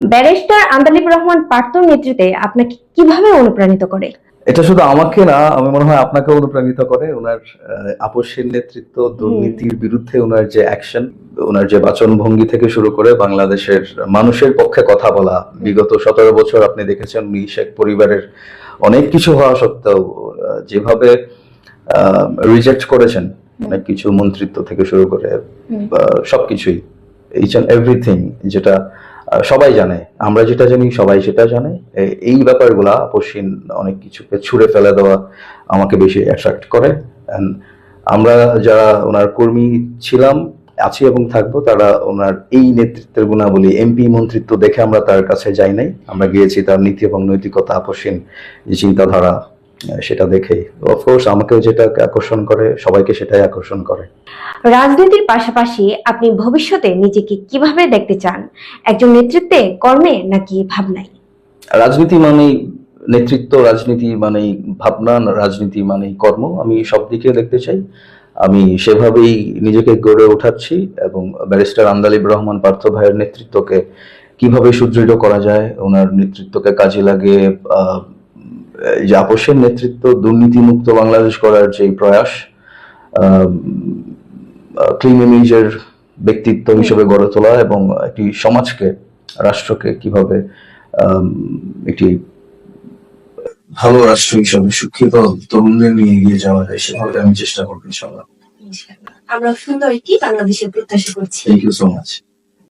Barrister Andalib Rahman পার্থর নেতৃত্বে আপনাকে কীভাবে অনুপ্রাণিত করে? এটা শুধু আমাকে না আমি মনে হয় আপনাকে অনুপ্রাণিত করে। ওনার আপসের নেতৃত্ব দুর্নীতির বিরুদ্ধে ওনার যে অ্যাকশন ওনার যে বাচন ভঙ্গি থেকে শুরু করে বাংলাদেশের মানুষের পক্ষে কথা বলা বিগত সতেরো বছর আপনি দেখেছেন উনি শেখ পরিবারের অনেক কিছু হওয়া সত্ত্বেও যেভাবে রিজেক্ট করেছেন অনেক কিছু মন্ত্রিত্ব থেকে শুরু করে সবকিছুই ইচ অ্যান্ড এভরিথিং যেটা সবাই জানে। আমরা যেটা জানি, সবাই সেটা জানে। এই ব্যাপারগুলা আপসীন অনেক কিছুকে ছুঁড়ে ফেলে দেওয়া আমাকে বেশি অ্যাট্রাক্ট করে। And আমরা যারা ওনার কর্মী ছিলাম, আছি এবং থাকব, তারা ওনার এই নেতৃত্বের গুণাবলী এমপি মন্ত্রিত্ব দেখে আমরা তার কাছে যাই নাই। আমরা গিয়েছি তার নীতি এবং নৈতিকতা আপসীন যে চিন্তাধারা সেটা দেখেই। অফকোর্স আমাকেও যেটা আকর্ষণ করে সবাইকে সেটাই আকর্ষণ করে। রাজনীতির পাশাপাশি আপনি ভবিষ্যতে নিজেকে কীভাবে দেখতে চান? একজন নেতৃত্বে কর্মে নাকি ভাবনায়? রাজনীতি মানেই নেতৃত্ব রাজনীতি মানেই ভাবনা রাজনীতি মানেই কর্ম। আমি সব দিকে দেখতে চাই। আমি সেভাবেই নিজেকে গড়ে ওঠাচ্ছি এবং ব্যারিস্টার আন্দালিব রহমান পার্থ ভাইয়ের নেতৃত্বকে কীভাবে সুদৃঢ় করা যায় ওনার নেতৃত্বকে কাজে এই যে আপসের নেতৃত্ব দুর্নীতিমুক্ত বাংলাদেশ করার যে প্রয়াস ক্লিন ইমেজের ব্যক্তিত্ব হিসেবে গড়ে তোলা এবং একটি সমাজকে রাষ্ট্রকে কীভাবে একটি ভালো রাষ্ট্র হিসাবে শিক্ষিত তরুণদের নিয়ে এগিয়ে যাওয়া যায় সেভাবে আমি চেষ্টা করব ইনশাল্লাহ আমরা সুন্দর একটি বাংলাদেশের প্রত্যাশা করছি। Thank you so much